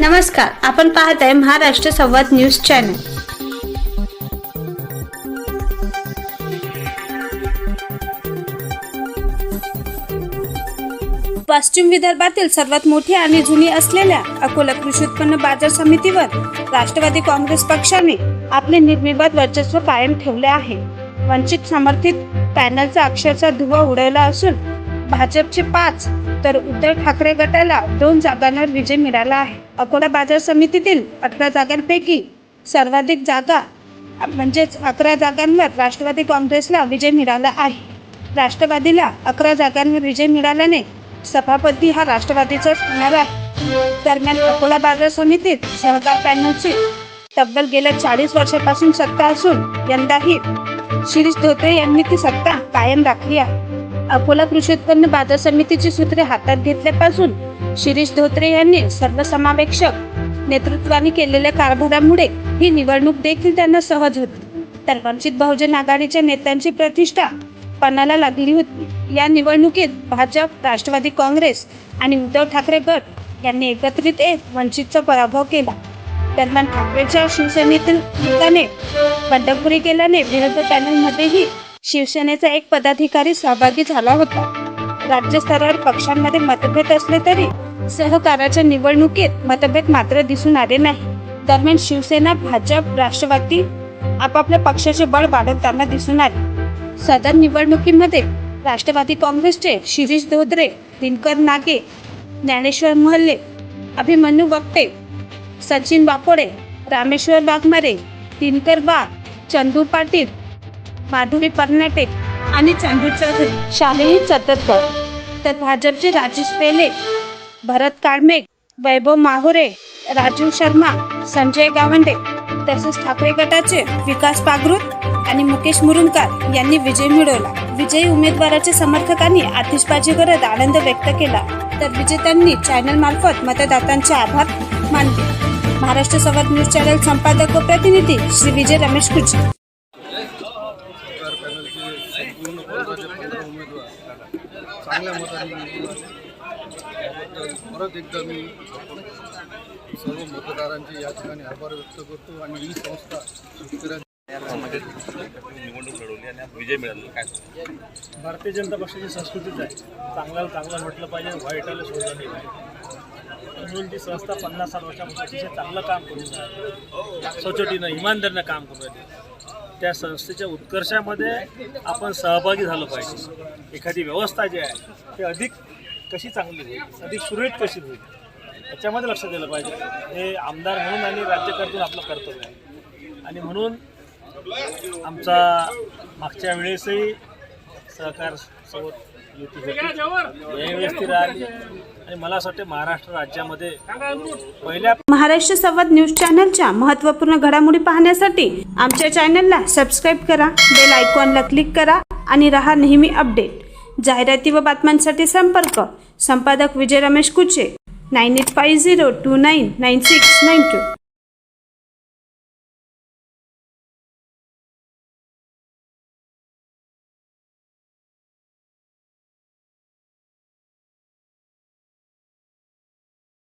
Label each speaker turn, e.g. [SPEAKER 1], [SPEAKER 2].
[SPEAKER 1] नमस्कार आपण पाहत आहे महाराष्ट्र संवाद न्यूज चॅनल. पश्चिम विदर्भातील सर्वात मोठी आणि जुनी असलेल्या अकोला कृषी उत्पन्न बाजार समितीवर राष्ट्रवादी काँग्रेस पक्षाने आपले निर्विवाद वर्चस्व कायम ठेवले आहे. वंचित समर्थित पॅनलचा अक्षरशः धुवा उडवला असून भाजपचे पाच तर उद्धव ठाकरे गटाला दोन जागांवर विजय मिळाला आहे. अकोला बाजार समितीतील अठरा जागांपैकी सर्वाधिक जागा म्हणजेच अकरा जागांवर राष्ट्रवादी काँग्रेसला विजय मिळाला आहे. राष्ट्रवादीला अकरा जागांवर विजय मिळाल्याने सभापती हा राष्ट्रवादीचाच होणार आहे. दरम्यान अकोला बाजार समितीत सहकार पॅनलची तब्बल गेल्या चाळीस वर्षापासून सत्ता असून यंदाही शिरीष धोत्रे यांनी ती सत्ता कायम राखली आहे. अकोला कृषी उत्पन्न बाजार समितीची सूत्रे हातात घेतल्यापासून शिरीष धोत्रे यांनी सर्वसमावेक्षक नेतृत्वाने केलेल्या कारभारामुळे ही निवडणूक देखील त्यांना सहज होती. तर वंचित बहुजन आघाडीच्या नेत्यांची प्रतिष्ठा पणाला लागली होती. या निवडणुकीत भाजप राष्ट्रवादी काँग्रेस आणि उद्धव ठाकरे गट यांनी एकत्रित येत वंचितचा पराभव केला. दरम्यान ठाकरेच्या शिवसेनेतील नेत्याने बंडखोरी केल्याने विरोधी पॅनलमध्येही शिवसेनेचा एक पदाधिकारी सहभागी झाला होता. राज्यस्तरावर पक्षांमध्ये मतभेद असले तरी सहकाराच्या निवडणुकीत मतभेद मात्र दिसून आले नाही. दरम्यान शिवसेना भाजप राष्ट्रवादी आपापल्या पक्षाचे बळ वाढवताना दिसून आले. सदर निवडणुकीमध्ये राष्ट्रवादी काँग्रेसचे शिरीष धोत्रे दिनकर नागे ज्ञानेश्वर मोहल्ले अभिमन्यू वक्ते सचिन बापोडे रामेश्वर वाघमारे दिनकर वाघ चंदू पाटील माधुरी कर्नाटे आणि चंदू चौधरी. शालेय चतरकर तर भाजपचे राजेश पेले भरत काळमेघ वैभव माहुरे राजू शर्मा संजय गावंडे तसेच ठाकरे गटाचे विकास पागरूत आणि मुकेश मुरुमकर यांनी विजय मिळवला. विजयी उमेदवाराच्या समर्थकांनी आतिषबाजी करत आनंद व्यक्त केला. तर विजेत्यांनी चॅनल मार्फत मतदातांचे आभार मानले. महाराष्ट्र संवाद न्यूज चॅनल संपादक व प्रतिनिधी श्री विजय रमेश कुचे.
[SPEAKER 2] चांगल्या मताने परत एकदा मी सर्व मतदारांचे या ठिकाणी आभार व्यक्त करतो आणि ही संस्था
[SPEAKER 3] निवडणूक लढवली आणि आज विजय मिळाला. काय?
[SPEAKER 4] भारतीय जनता पक्षाची संस्कृतीच आहे. चांगल्याला चांगलं म्हटलं पाहिजे वाईटाला सोडलं नाही पाहिजे. म्हणून ती संस्था पन्नास साठ वर्षापासून अतिशय चांगलं काम करून राहिली. सचोटीनं इमानदारीनं काम करून राहिली. त्या संस्थेच्या उत्कर्षामध्ये आपण सहभागी झालं पाहिजे. एखादी व्यवस्था जी आहे ती अधिक कशी चांगली होईल? अधिक सुरळीत कशी होईल? याच्यामध्ये लक्ष दिलं पाहिजे. हे आमदार म्हणून आणि राज्यकर्त्यातून आपलं कर्तव्य आहे. आणि म्हणून आमचा मागच्या वेळेसही सहकार सोबत युती आणि मला असं वाटतं महाराष्ट्र राज्यामध्ये पहिल्या
[SPEAKER 1] महाराष्ट्र संवाद न्यूज चॅनलच्या महत्त्वपूर्ण घडामोडी पाहण्यासाठी आमच्या चॅनलला सबस्क्राईब करा बेल आयकॉनला क्लिक करा आणि रहा नेहमी अपडेट. जाहिराती व बातम्यांसाठी संपर्क संपादक Vijay Ramesh Kuche. Nine eight five zero two nine nine six nine two.